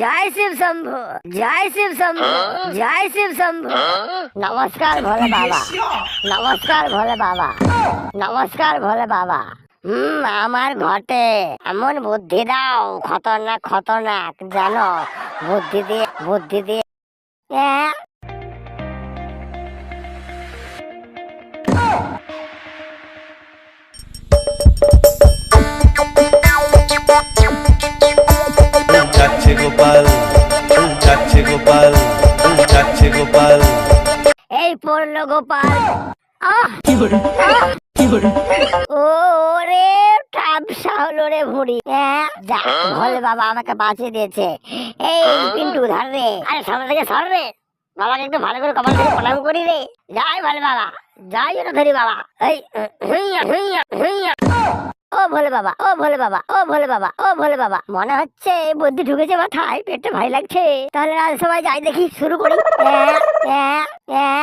জয় শিব শম্ভু জয় শিব শম্ভু জয় শিব শম্ভু। নমস্কার ভোলে বাবা। নমস্কার ভোলে বাবা। নমস্কার ভোলে বাবা। হুম আমার ঘটে এমন বুদ্ধি দাও খতরনাক খতরনাক জানো বুদ্ধি দিয়ে বুদ্ধি দিয়ে। হ্যাঁ? যাচ্ছে গোপাল যাচ্ছে গোপাল। এই পড়ল গোপাল। আহ! ও রে টাপসা হলো রে ভুড়ি হ্যাঁ যা ভোলে বাবা আমাকে বাঁচিয়ে দিয়েছে। এই পিন্টু ধর রে। আরে সামনে থেকে সর রে। বাবাকে একটু ভালো করে কপাল থেকে প্রণাম করি রে। যাই ভোলে বাবা যাই ওটা ধরি বাবা। এই হুইয়া হুইয়া ভোলে বাবা, ও ভোলে বাবা, ও ভোলে বাবা, ও ভোলে বাবা। মনে হচ্ছে বুদ্ধি ঢুকেছে মাথায়, পেটে ভাই লাগছে। তাহলে আজ সবাই যাই দেখি, শুরু করি। হ্যাঁ হ্যাঁ হ্যাঁ।